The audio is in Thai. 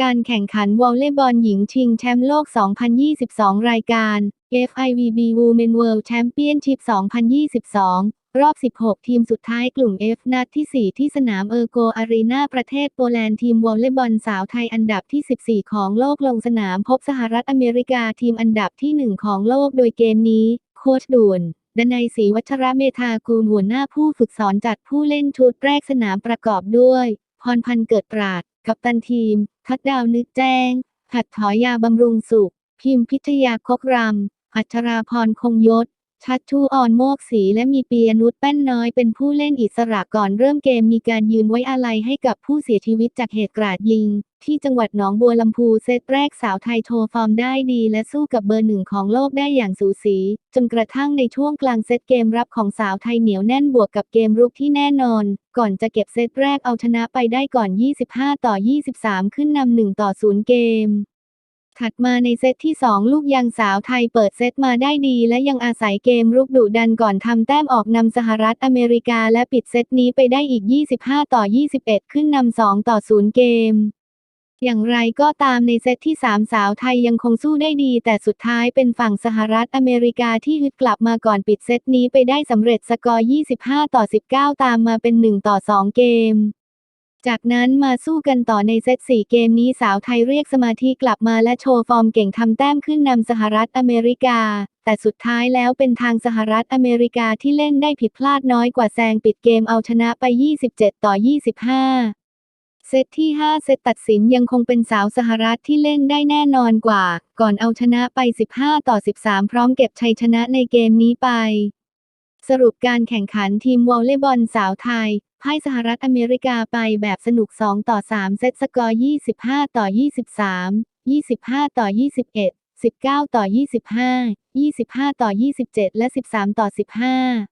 การแข่งขันวอลเลย์บอลหญิงชิงแชมป์โลก 2022 รายการ FIVB Women World Championship 2022 รอบ 16 ทีมสุดท้ายกลุ่ม F นัดที่ 4 ที่สนามเออร์โกอารีนาประเทศโปแลนด์ทีมวอลเลย์บอลสาวไทยอันดับที่ 14 ของโลกลงสนามพบสหรัฐอเมริกาทีมอันดับที่ 1 ของโลกโดยเกมนี้ โค้ชด่วนดนัยศรีวัชระเมธากูลหัวหน้าผู้ฝึกสอนจัดผู้เล่นชุดแรกสนามประกอบด้วย พรพันธ์เกิดปราด กัปตันทีม ทัดดาวนึกแจ้ง หัดถอยาบำรุงสุข พิมพิทยาคกรำอัชราพรคงยศ ชัดชูออนโมกศรีและมีปียนุชแป้นน้อยเป็นผู้เล่นอิสระก่อนเริ่มเกมมีการยืนไว้อาลัยให้กับผู้เสียชีวิตจากเหตุกราดยิง ที่จังหวัดหนองบัวลำพูเซตแรกสาวไทยโชว์ฟอร์มได้ดีและสู้กับเบอร์หนึ่งของโลกได้อย่างสูสี จนกระทั่งในช่วงกลางเซตเกมรับของสาวไทยเหนียวแน่นบวกกับเกมรุกที่แน่นอน ก่อนจะเก็บเซตแรกเอาชนะไปได้ก่อน 25 ต่อ 23 ขึ้นนำ1ต่อ0เกม ถัดมาในเซตที่ 2 ลูกยังสาวไทยเปิดเซตมาได้ดี และยังอาศัยเกมรุกดุดันก่อนทำแต้มออกนำสหรัฐอเมริกาและปิดเซตนี้ไปได้อีก 25 ต่อ 21 ขึ้นนำ2ต่อ 0 เกมอย่างไรก็ตามในเซตที่ 3 สาวไทยยังคงสู้ได้ดี แต่สุดท้ายเป็นฝั่งสหรัฐอเมริกาที่ฮึดกลับมาก่อนปิดเซตนี้ไปได้สำเร็จสกอร์ 25 ต่อ 19 ตามมาเป็น 1 ต่อ 2 เกม จากนั้นมาสู้กันต่อในเซต4เกมนี้สาวไทยเรียกสมาธิกลับมาและโชว์ฟอร์มเก่งทำแต้มขึ้นนำสหรัฐอเมริกา แต่สุดท้ายแล้วเป็นทางสหรัฐอเมริกาที่เล่นได้ผิดพลาดน้อยกว่าแซงปิดเกมเอาชนะไป 27 ต่อ 25เซตที่ 5 เซตตัดสินยังคงเป็นสาวสหรัฐที่เล่นได้แน่นอนกว่า ก่อนเอาชนะไป 15 ต่อ 13 พร้อมเก็บชัยชนะในเกมนี้ไป สรุปการแข่งขันทีมวอลเลย์บอลสาวไทยพ่ายสหรัฐอเมริกาไปแบบสนุก 2 ต่อ 3 เซตสกอร์ 25 ต่อ 23 25 ต่อ 21 19 ต่อ 25 25 ต่อ 27 และ 13 ต่อ 15